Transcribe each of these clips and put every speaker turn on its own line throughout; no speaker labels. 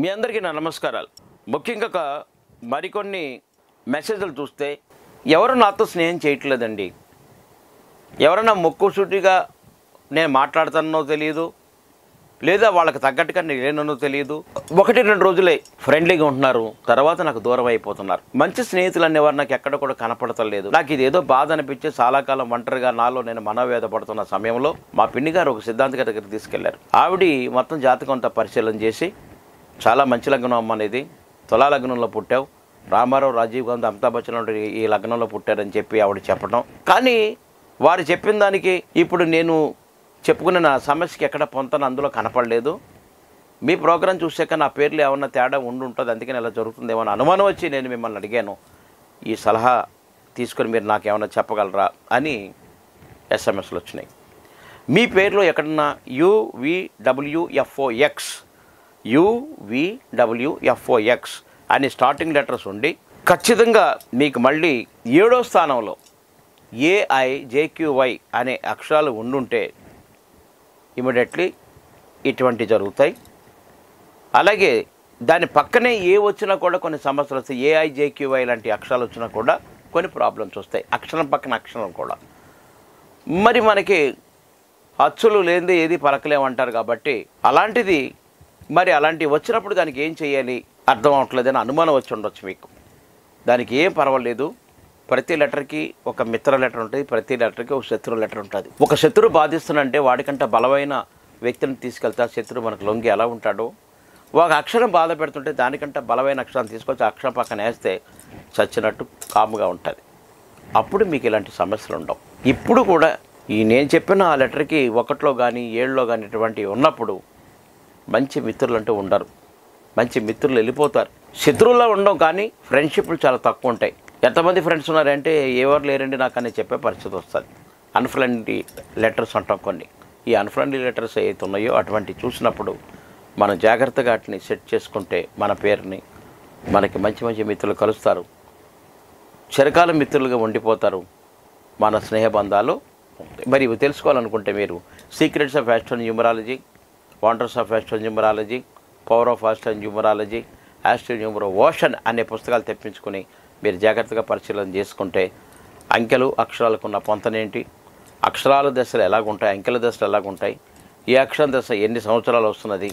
మీ అందరికీ నా నమస్కారాలు. ముఖ్యంగా ఒక మరికొన్ని మెసేజ్లు చూస్తే ఎవరు నాతో స్నేహం చేయట్లేదండి. ఎవరైనా మొక్కుసూటిగా నేను మాట్లాడుతానో తెలియదు లేదా వాళ్ళకి తగ్గట్టుగా నేను లేనో తెలియదు ఒకటి రెండు రోజులే ఫ్రెండ్లీగా ఉంటున్నారు తర్వాత నాకు దూరం అయిపోతున్నారు. మంచి స్నేహితులు అనేవారు నాకు ఎక్కడ కూడా కనపడతలేదు నాకు ఇది ఏదో బాధ అనిపించి చాలా కాలం ఒంటరిగా నాలో నేను మనోవేద పడుతున్న సమయంలో మా పిన్ని గారు ఒక సిద్ధాంత గారి తీసుకెళ్ళారు. ఆవిడ మొత్తం జాతకం అంతా పరిశీలన చేసి చాలా మంచి లగ్నం అమ్మ అనేది. తులా లగ్నంలో పుట్టావు. రామారావు రాజీవ్ గాంధీ అమితాబ్ బచ్చన్ లాంటి ఈ లగ్నంలో పుట్టారని చెప్పి ఆవిడ చెప్పడం కానీ వారు చెప్పిన దానికి ఇప్పుడు నేను చెప్పుకున్న నా సమస్యకి ఎక్కడ పొంతన అందులో కనపడలేదు. మీ ప్రోగ్రాం చూసాక నా పేర్లు ఏమన్నా తేడా ఉండి ఉంటుంది అందుకని ఇలా జరుగుతుందేమో అని అనుమానం వచ్చి నేను మిమ్మల్ని అడిగాను. ఈ సలహా తీసుకొని మీరు నాకు ఏమైనా చెప్పగలరా అని ఎస్ఎంఎస్లు వచ్చినాయి. మీ పేరులో ఎక్కడన్నా యువిడబ్ల్యూఎఫ్ఓఎక్స్ యువిడబ్ల్యూఎఫ్ఓఎక్స్ అని స్టార్టింగ్ లెటర్స్ ఉండి ఖచ్చితంగా మీకు మళ్ళీ ఏడో స్థానంలో ఏఐజేక్యూవై అనే అక్షరాలు ఉండుంటే ఇమీడియట్లీ ఇటువంటి జరుగుతాయి. అలాగే దాని పక్కనే ఏ వచ్చినా కూడా కొన్ని సమస్యలు వస్తాయి. ఏఐజేక్యూవై లాంటి అక్షరాలు వచ్చినా కూడా కొన్ని ప్రాబ్లమ్స్ వస్తాయి. అక్షరం పక్కన అక్షరం కూడా. మరి మనకి అచ్చులు లేనిది ఏది పలకలేమంటారు కాబట్టి అలాంటిది మరి అలాంటివి వచ్చినప్పుడు దానికి ఏం చేయాలి? అర్థం అవట్లేదని అనుమానం వచ్చి ఉండొచ్చు మీకు. దానికి ఏం పర్వాలేదు. ప్రతి లెటర్కి ఒక మిత్ర లెటర్ ఉంటుంది ప్రతి లెటర్కి ఒక శత్రు లెటర్ ఉంటుంది. ఒక శత్రువు బాధిస్తున్నంటే వాడికంటే బలమైన వ్యక్తిని తీసుకెళ్తే ఆ శత్రువు మనకు లొంగి ఎలా ఉంటాడో. ఒక అక్షరం బాధ పెడుతుంటే దానికంటే బలమైన అక్షరాన్ని తీసుకొచ్చి అక్షరం పక్కన వేస్తే చచ్చినట్టు కాముగా ఉంటుంది. అప్పుడు మీకు ఇలాంటి సమస్యలు ఉండవు. ఇప్పుడు కూడా ఈ నేను చెప్పిన ఆ లెటర్కి ఒకటిలో కానీ ఏళ్ళలో కానీ ఇటువంటివి ఉన్నప్పుడు మంచి మిత్రులు అంటూ ఉండరు. మంచి మిత్రులు వెళ్ళిపోతారు. శత్రువులో ఉండవు కానీ ఫ్రెండ్షిప్లు చాలా తక్కువ ఉంటాయి. ఎంతమంది ఫ్రెండ్స్ ఉన్నారంటే ఎవరు లేరండి నాకు అని చెప్పే పరిస్థితి వస్తుంది. అన్ఫ్రెండ్లీ లెటర్స్ అంటాం కొన్ని. ఈ అన్ఫ్రెండ్లీ లెటర్స్ ఏవైతే ఉన్నాయో అటువంటి చూసినప్పుడు మనం జాగ్రత్తగా వాటిని సెట్ చేసుకుంటే మన పేరుని మనకి మంచి మంచి మిత్రులు కలుస్తారు. చిరకాల మిత్రులుగా ఉండిపోతారు. మన స్నేహబంధాలు మరి ఇవి తెలుసుకోవాలనుకుంటే మీరు secrets of astro numerology wonders of astro numerology power of astro numerology astro numero ocean అనే పుస్తకాలు తెప్పించుకొని మీరు జాగ్రత్తగా పరిశీలన చేసుకుంటే అంకెలు అక్షరాలకు ఉన్న పొంతనేంటి అక్షరాల దశలు ఎలాగుంటాయి? అంకెల దశలు ఎలాగుంటాయి? ఏ అక్షరం దశ ఎన్ని సంవత్సరాలు వస్తున్నది?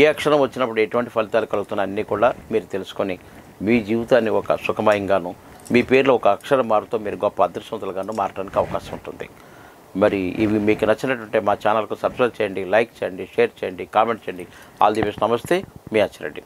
ఏ అక్షరం వచ్చినప్పుడు ఎటువంటి ఫలితాలు కలుగుతున్నాయి? అన్నీ కూడా మీరు తెలుసుకొని మీ జీవితాన్ని ఒక సుఖమయంగాను మీ పేరులో ఒక అక్షరం మారుతూ మీరు గొప్ప అదృష్టవంతులుగాను మారడానికి అవకాశం ఉంటుంది. మరి ఇవి మీకు నచ్చినట్టుంటే మా ఛానల్కు సబ్స్క్రైబ్ చేయండి లైక్ చేయండి షేర్ చేయండి కామెంట్ చేయండి. All the best. నమస్తే. మీ అచ్చిరెడ్డి.